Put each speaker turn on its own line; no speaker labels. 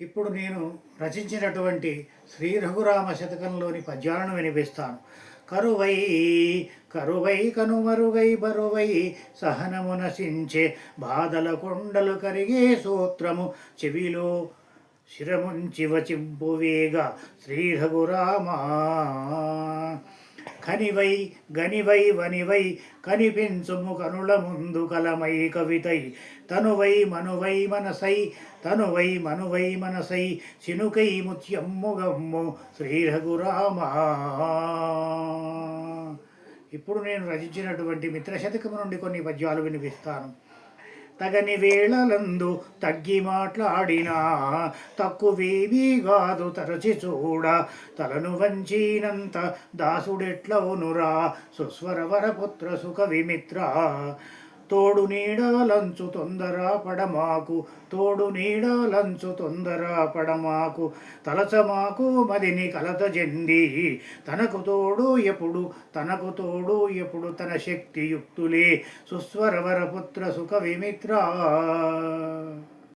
ఇప్పుడు నేను రచించినటువంటి శ్రీ రఘురామ శతకంలోని పద్యాలను వినిపిస్తాను. కరువై కరువై కనుమరుగై బరువై సహనము నశించే బాధల కొండలు కరిగే సూత్రము చెవిలో శిరముంచి వచింపు వేగ శ్రీ రఘురామా కనివై గనివై వనివై కనిపించుము కనుల ముందు కలమై కవితై. తనువై మనువై మనసై తనువై మనువై మనసై చినుకై ముత్యమ్ము గమ్ము శ్రీ రఘురామా ఇప్పుడు నేను రచించినటువంటి మిత్రశతకము నుండి కొన్ని పద్యాలు వినిపిస్తాను. తగని వేళలందు తగ్గి మాట్లాడినా తక్కువేవీ కాదు తరచి చూడ. తలను వంచినంత దాసుడెట్లవునురా? సుస్వరవరపుత్ర సుఖ విమిత్ర తోడు నీడలంచు తొందర పడమాకు తోడు నీడలంచు తొందర పడమాకు. తలచమాకు మదిని కలత చెంది తనకు తోడు ఎప్పుడు తనకు తోడు ఎప్పుడు తన శక్తియుక్తులే. సుస్వరవరపుత్ర సుఖ విమిత్ర